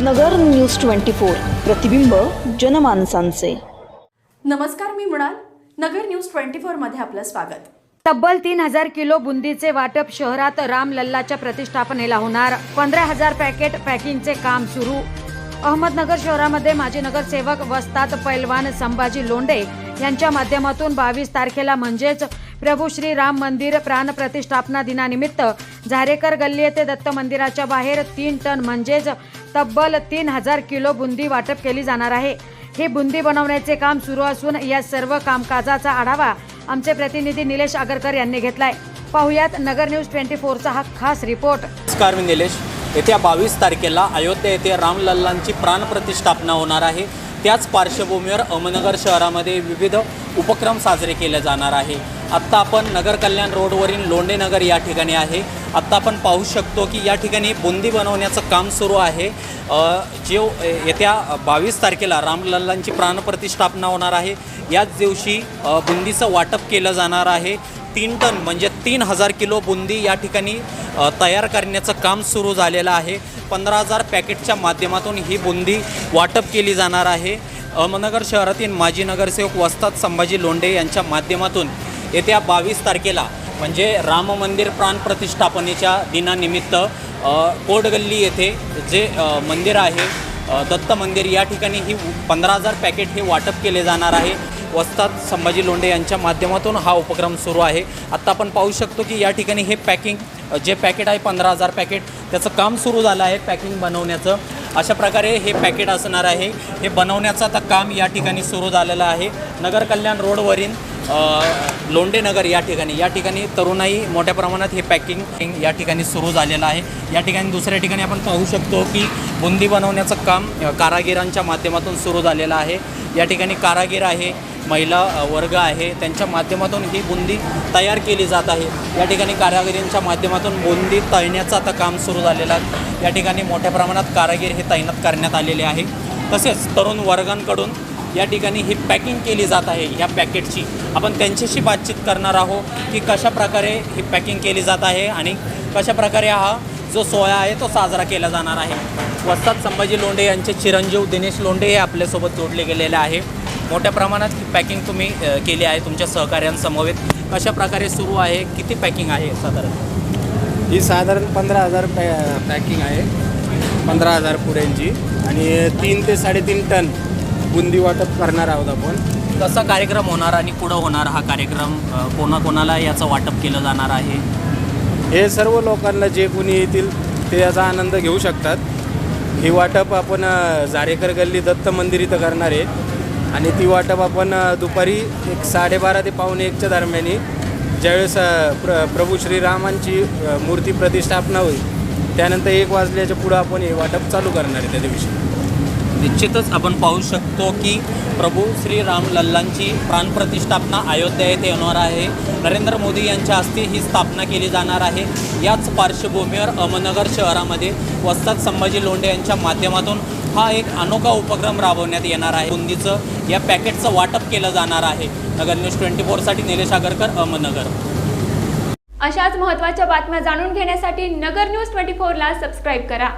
नगर news twenty four. प्रतिबिंब जनमानसांचे. नमस्कार मी मृणाल. नगर न्यूज ट्वेंटी फोरमध्ये आपलं स्वागत. तब्बल तीन हजार किलो बुंदीचे वाटप शहरात रामलल्लाच्या प्रतिष्ठापनेला होणार. पंधरा हजार पॅकेट पॅकिंगचे काम सुरू. अहमदनगर शहरामध्ये माजी नगरसेवक वस्तात पैलवान संभाजी लोंढे यांच्या माध्यमातून बावीस तारखेला म्हणजेच प्रभू श्री राम मंदिर प्राण प्रतिष्ठापना दिनानिमित्त झारेकर गल्ली येथे दत्त मंदिराच्या बाहेर तीन टन म्हणजेच तब्बल तीन हजार किलो बुंदी वाटप केली जाणार आहे. ही बुंदी बनवण्याचे काम सुरू असून या सर्व कामकाजाचा आढावा आमचे प्रतिनिधी निलेश आगरकर यांनी घेतलाय. पाहुयात नगर न्यूज ट्वेंटी फोरचा हा खास रिपोर्ट. नमस्कार मी निलेश. येत्या बावीस तारखेला अयोध्या येथे रामलल्लांची प्राणप्रतिष्ठापना होणार आहे. त्याच पार्श्वभूमीवर अहमदनगर शहरामध्ये विविध उपक्रम साजरे केले जाणार आहे. आत्ता आपण नगर कल्याण रोडवरील लोंडेनगर या ठिकाणी आहे. आत्ता आपण पाहू शकतो की या ठिकाणी बुंदी बनवण्याचं काम सुरू आहे. जे येत्या बावीस तारखेला रामलल्लांची प्राणप्रतिष्ठापना होणार आहे. याच दिवशी बुंदीचं वाटप केलं जाणार आहे. तीन टन म्हणजे तीन हजार किलो बुंदी या ठिकाणी तयार करण्याचं काम सुरू झालेलं आहे. पंधरा हजार पॅकेटच्या माध्यमातून ही बुंदी वाटप केली जाणार आहे. अहमदनगर शहरातील माजी नगरसेवक वस्तात संभाजी लोंढे यांच्या माध्यमातून येत्या बावीस तारखेला म्हणजे राम मंदिर प्राण प्रतिष्ठापनेच्या दिनानिमित्त कोडगल्ली येथे जे मंदिर आहे दत्त मंदिर या ठिकाणी ही पंधरा हजार पॅकेट हे वाटप केले जाणार आहे. वस्तात संभाजी लोंढे यांच्या माध्यमातून हा उपक्रम सुरू आहे. आत्ता आपण पाहू शकतो की या ठिकाणी हे पॅकिंग जे पॅकेट आहे पंधरा हजार पॅकेट त्याचं काम सुरू झालं आहे पॅकिंग बनवण्याचं. अशा प्रकारे हे पॅकेट असणार आहे. हे बनवण्याचं आता काम या ठिकाणी सुरू झालेलं आहे. नगर कल्याण रोडवरील लोंडेनगर नगर या ठिकाणी. या ठिकाणी तरुणाई मोठ्या प्रमाणात हे पॅकिंग या ठिकाणी सुरू झालेलं आहे. या ठिकाणी दुसऱ्या ठिकाणी आपण पाहू शकतो की बुंदी बनवण्याचं काम कारागिरांच्या माध्यमातून सुरू झालेलं आहे. या ठिकाणी कारागीर आहे महिला वर्ग आहे. त्यांच्या माध्यमातून ही बुंदी तयार केली जात आहे. या ठिकाणी कारागिरींच्या माध्यमातून बुंदी तळण्याचं आता काम सुरू झालेलं आहे. या ठिकाणी मोठ्या प्रमाणात कारागीर हे तैनात करण्यात आलेले आहे. तसेच तरुण वर्गांकडून या ठिकाणी ही पॅकिंग केली जात आहे ह्या पॅकेटची आपण त्यांच्याशी बातचीत करणार आहोत की कशा प्रकारे ही पॅकिंग केली जात आहे आणि कशा प्रकारे हा जो सोहळा आहे तो साजरा केला जाणार आहे. वस्तात संभाजी लोंढे यांचे चिरंजीव दिनेश लोंढे हे आपल्यासोबत जोडले गेलेले आहे. मोठ्या प्रमाणात ही पॅकिंग तुम्ही केली आहे तुमच्या सहकार्यांसमवेत कशा प्रकारे सुरू आहे किती पॅकिंग आहे साधारण? ही साधारण पंधरा हजार पॅ पॅकिंग आहे. पंधरा हजार पुऱ्यांची. आणि तीन ते साडेतीन टन बुंदी वाटप करणार आहोत आपण. कसा कार्यक्रम होणार आणि कुठं होणार हा कार्यक्रम? कोणाकोणाला याचं वाटप केलं जाणार आहे? हे सर्व लोकांना जे कोणी येतील ते याचा आनंद घेऊ शकतात. ही वाटप आपण अ, झारेकर गल्ली दत्त मंदिर इथं करणार आहे. आणि ती वाटप आपण दुपारी एक साडेबारा ते पावणे एकच्या दरम्यानी ज्यावेळेस प्र प्रभू श्रीरामांची मूर्ती प्रतिष्ठापना होईल त्यानंतर एक वाजल्याच्या पुढं आपण हे वाटप चालू करणार आहे त्या दिवशी निश्चितच आपण पाहू शकतो की प्रभू श्री राम लल्लांची प्राणप्रतिष्ठापना अयोध्या येथे होणार आहे. नरेंद्र मोदी यांच्या हस्ते ही स्थापना केली जाणार आहे. याच पार्श्वभूमीवर अहमदनगर शहरामध्ये वस्ताद संभाजी लोंढे यांच्या माध्यमातून हा एक अनोखा उपक्रम राबवण्यात येणार आहे. बुंदीचं या पॅकेटचं वाटप केलं जाणार आहे. नगर न्यूज ट्वेंटी फोरसाठी निलेश आगरकर अहमदनगर. अशाच महत्त्वाच्या बातम्या जाणून घेण्यासाठी नगर न्यूज ट्वेंटी फोरला सबस्क्राईब करा.